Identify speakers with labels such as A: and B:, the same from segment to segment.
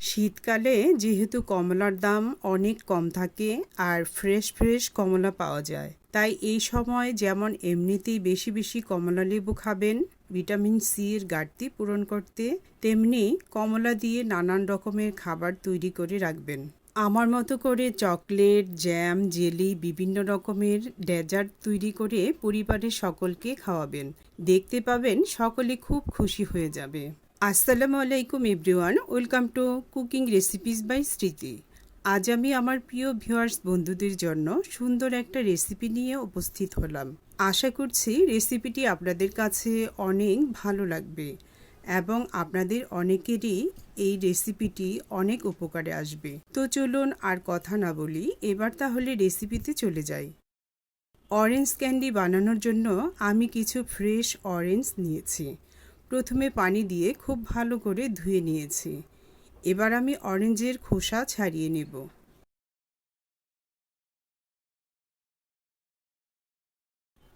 A: শীতকালে যেহেতু কমলার দাম অনেক কম থাকে আর ফ্রেশ ফ্রেশ কমলা পাওয়া যায়। তাই এই সময় যেমন এমনিতেই বেশি বেশি কমলা লেবু খাবেন, ভিটামিন সির ঘাটতি পূরণ করতে, তেমনি কমলা দিয়ে নানান রকমের খাবার তৈরি করে রাখবেন। আমার মতো করে চকলেট, জ্যাম, জেলি, বিভিন্ন রকমের ডেজার্ট তৈরি করে পরিবারের সকলকে খাওয়াবেন। দেখতে পাবেন সকলে খুব খুশি হয়ে যাবে। আসসালামু আলাইকুম everyone, welcome to cooking recipes by Smriti. আজ আমি আমার প্রিয় ভিউয়ার্স বন্ধুদের জন্য সুন্দর একটা রেসিপি নিয়ে উপস্থিত হলাম। আশা করছি রেসিপিটি আপনাদের কাছে অনেক ভালো লাগবে এবং আপনাদের অনেকেরই এই রেসিপিটি অনেক উপকারে আসবে। তো চলুন আর কথা না বলি, এবার তাহলে রেসিপিতে চলে যাই। অরেঞ্জ ক্যান্ডি বানানোর জন্য আমি কিছু ফ্রেশ অরেঞ্জ নিয়েছি। প্রথমে পানি দিয়ে খুব ভালো করে ধুয়ে নিয়েছি। এবার আমি অরেঞ্জের খোসা ছাড়িয়ে নেব।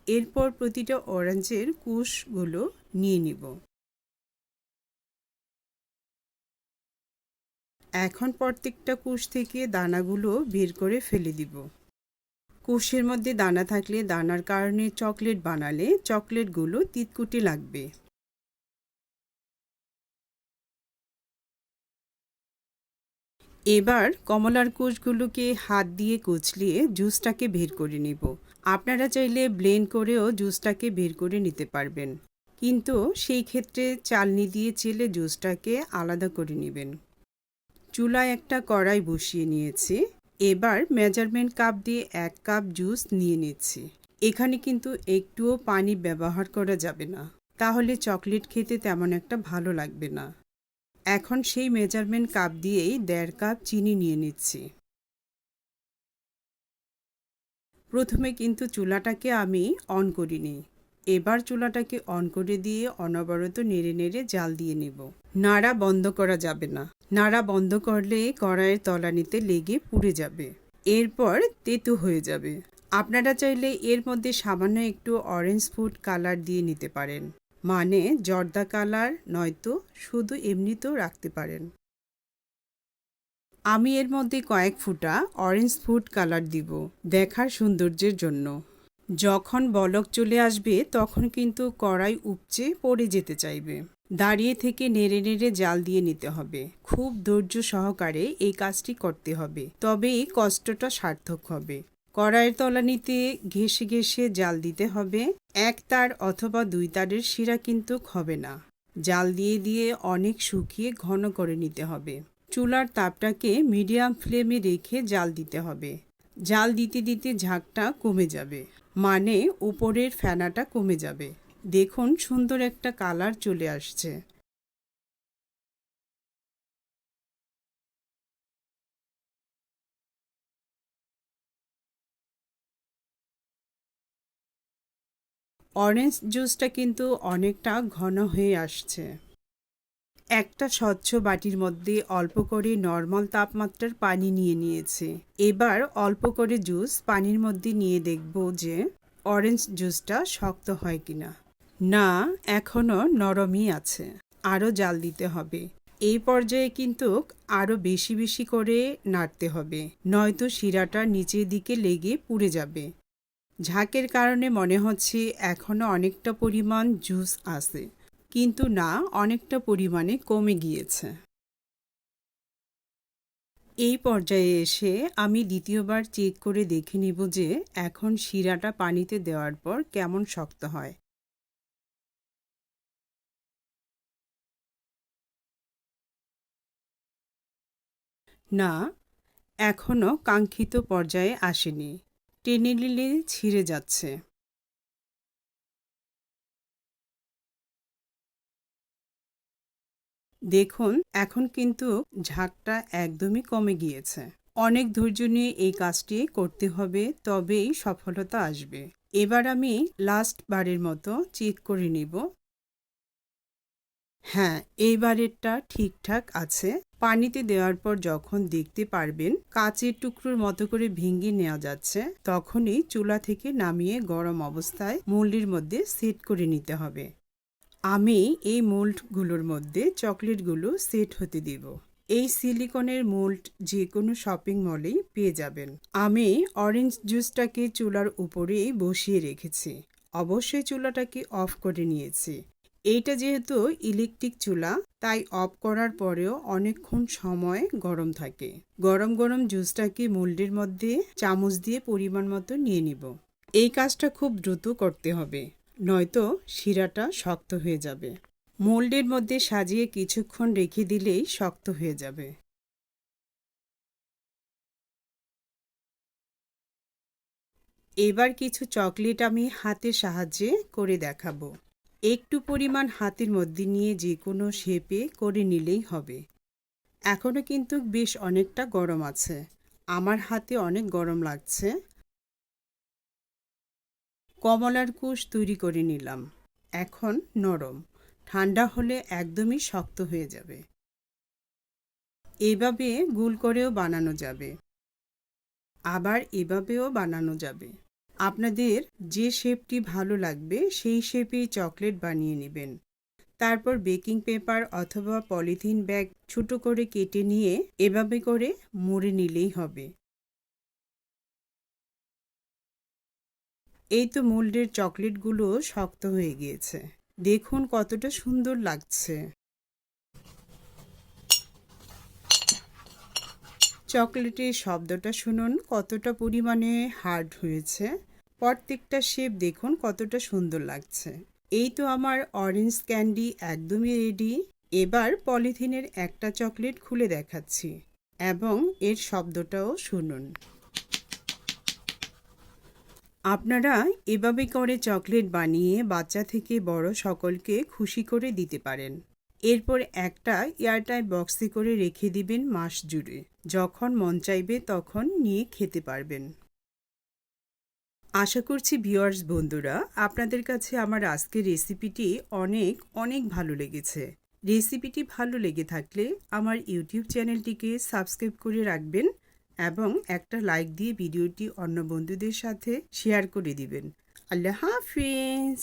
A: এরপর প্রতিটা অরেঞ্জের কুশগুলো নিয়ে নিব। এখন প্রত্যেকটা কুশ থেকে দানাগুলো বের করে ফেলে দিব। কোষের মধ্যে দানা থাকলে দানার কারণে চকলেট বানালে চকলেটগুলো তিতকুটে লাগবে। এবার কমলার কোষগুলোকে হাত দিয়ে কুচলিয়ে জুসটাকে বের করে নিব। আপনারা চাইলে ব্লেন্ড করেও জুসটাকে বের করে নিতে পারবেন। কিন্তু সেই ক্ষেত্রে চালনি দিয়ে চেলে জুসটাকে আলাদা করে নেবেন। চুলায় একটা কড়াই বসিয়ে নিয়েছি। এবার মেজারমেন্ট কাপ দিয়ে এক কাপ জুস নিয়ে নিচ্ছি। এখানে কিন্তু একটুও পানি ব্যবহার করা যাবে না। তাহলে চকলেট খেতে তেমন একটা ভালো লাগবে না। এখন সেই মেজারমেন্ট কাপ দিয়েই দেড় কাপ চিনি নিয়ে নিচ্ছি। প্রথমে কিন্তু চুলাটাকে আমি অন করিনি। এবার চুলাটাকে অন করে দিয়ে অনবরত নেড়ে নেড়ে জাল দিয়ে নেব। নাড়া বন্ধ করা যাবে না। নাড়া বন্ধ করলে কড়াইয়ের তলানিতে লেগে পুড়ে যাবে। এরপর তেতো হয়ে যাবে। আপনারা চাইলে এর মধ্যে সামান্য একটু অরেঞ্জ ফুড কালার দিয়ে নিতে পারেন। মানে জর্দা কালার, নয়তো শুধু এমনিতেও রাখতে পারেন। আমি এর মধ্যে কয়েক ফুটা অরেঞ্জ ফুড কালার দিব, দেখার সৌন্দর্যের জন্য। যখন বলক চলে আসবে, তখন কিন্তু কড়াই উপচে পড়ে যেতে চাইবে। দাঁড়িয়ে থেকে নেড়ে নেড়ে জাল দিয়ে নিতে হবে। খুব ধৈর্য সহকারে এই কাজটি করতে হবে। তবেই কষ্টটা সার্থক হবে। কড়াইয়ের তলানিতে ঘেসে ঘেসে জাল দিতে হবে। এক তার অথবা দুই তারের শিরা কিন্তু হবে না। জাল দিয়ে দিয়ে অনেক শুকিয়ে ঘন করে নিতে হবে। চুলার তাপটাকে মিডিয়াম ফ্লেমে রেখে জাল দিতে হবে। জাল দিতে দিতে ঝাঁকটা কমে যাবে মানে উপরের ফেনাটা কমে যাবে। দেখুন সুন্দর একটা কালার চলে আসছে। অরেঞ্জ জুসটা কিন্তু অনেকটা ঘন হয়ে আসছে। একটা স্বচ্ছ বাটির মধ্যে অল্প করে নর্মাল তাপমাত্রার পানি নিয়ে নিয়েছে। এবার অল্প করে জুস পানির মধ্যে নিয়ে দেখব যে অরেঞ্জ জুসটা শক্ত হয় কিনা। না এখনও নরমই আছে। আরও জাল দিতে হবে। এই পর্যায়ে কিন্তু আরও বেশি বেশি করে নাড়তে হবে। নয়তো শিরাটা নিচের দিকে লেগে পুড়ে যাবে। ঝাঁকের কারণে মনে হচ্ছে এখনও অনেকটা পরিমাণ জুস আছে, কিন্তু না, অনেকটা পরিমাণে কমে গিয়েছে। এই পর্যায়ে এসে আমি দ্বিতীয়বার চেক করে দেখে নিব যে এখন শিরাটা পানিতে দেওয়ার পর কেমন শক্ত হয়। না এখনও কাঙ্ক্ষিত পর্যায়ে আসেনি। টেনে নিলে ছিঁড়ে যাচ্ছে। দেখুন, এখন কিন্তু ঝাঁকটা একদমই কমে গিয়েছে। অনেক ধৈর্য নিয়ে এই কাজটি করতে হবে, তবেই সফলতা আসবে। এবার আমি লাস্ট বারের মতো চেক করে নিব। হ্যাঁ এইবারেরটা ঠিকঠাক আছে। পানিতে দেওয়ার পর যখন দেখতে পারবেন, কাঁচের টুকরোর মতো করে ভেঙে নেওয়া যাচ্ছে, তখনই চুলা থেকে নামিয়ে গরম অবস্থায় মুল্ডির মধ্যে সেট করে নিতে হবে। আমি এই মোল্ডগুলোর মধ্যে চকলেটগুলো সেট হতে দিব। এই সিলিকনের মোল্ড যে কোনো শপিং মলেই পেয়ে যাবেন। আমি অরেঞ্জ জুসটাকে চুলার উপরেই বসিয়ে রেখেছি। অবশ্যই চুলাটাকে অফ করে নিয়েছি। এইটা যেহেতু ইলেকট্রিক চুলা, তাই অফ করার পরেও অনেকক্ষণ সময় গরম থাকে। গরম গরম জুসটাকে মোল্ডের মধ্যে চামচ দিয়ে পরিমাণ মতো নিয়ে নিব। এই কাজটা খুব দ্রুত করতে হবে, নয়তো শিরাটা শক্ত হয়ে যাবে। মোল্ডের মধ্যে সাজিয়ে কিছুক্ষণ রেখে দিলেই শক্ত হয়ে যাবে। এবার কিছু চকলেট আমি হাতের সাহায্যে করে দেখাবো। একটু পরিমাণ হাতের মধ্যে নিয়ে যে কোনো শেপে করে নিলেই হবে। এখনও কিন্তু বেশ অনেকটা গরম আছে। আমার হাতে অনেক গরম লাগছে। কমলার কুশ তৈরি করে নিলাম। এখন নরম। ঠান্ডা হলে একদমই শক্ত হয়ে যাবে। এভাবে গুল করেও বানানো যাবে। আবার এভাবেও বানানো যাবে। আপনাদের যে শেপটি ভালো লাগবে, সেই শেপেই চকলেট বানিয়ে নেবেন। তারপর বেকিং পেপার অথবা পলিথিন ব্যাগ ছোট করে কেটে নিয়ে এভাবে করে মুড়ে নিলেই হবে। এই তো মোল্ডের চকলেটগুলো শক্ত হয়ে গিয়েছে। দেখুন কতটা সুন্দর লাগছে। চকলেটের শব্দটা শুনুন, কতটা পরিমাণে হার্ড হয়েছে। প্রত্যেকটা শেপ দেখুন কতটা সুন্দর লাগছে। এই তো আমার অরেঞ্জ ক্যান্ডি একদমই রেডি এবার পলিথিনের একটা চকলেট খুলে দেখাচ্ছি এবং এর শব্দটাও শুনুন। আপনারা এভাবে করে চকলেট বানিয়ে বাচ্চা থেকে বড় সকলকে খুশি করে দিতে পারেন। এরপর একটা এয়ারটাইট বক্সে করে রেখে দিবেন মাস জুড়ে। যখন মন চাইবে তখন নিয়ে খেতে পারবেন। আশা করছি ভিওয়ার্স বন্ধুরা, আপনাদের কাছে আমার আজকের রেসিপিটি অনেক অনেক ভালো লেগেছে। রেসিপিটি ভালো লেগে থাকলে আমার ইউটিউব চ্যানেলটিকে সাবস্ক্রাইব করে রাখবেন এবং একটা লাইক দিয়ে ভিডিওটি অন্য বন্ধুদের সাথে শেয়ার করে দিবেন। আল্লাহ হাফিজ!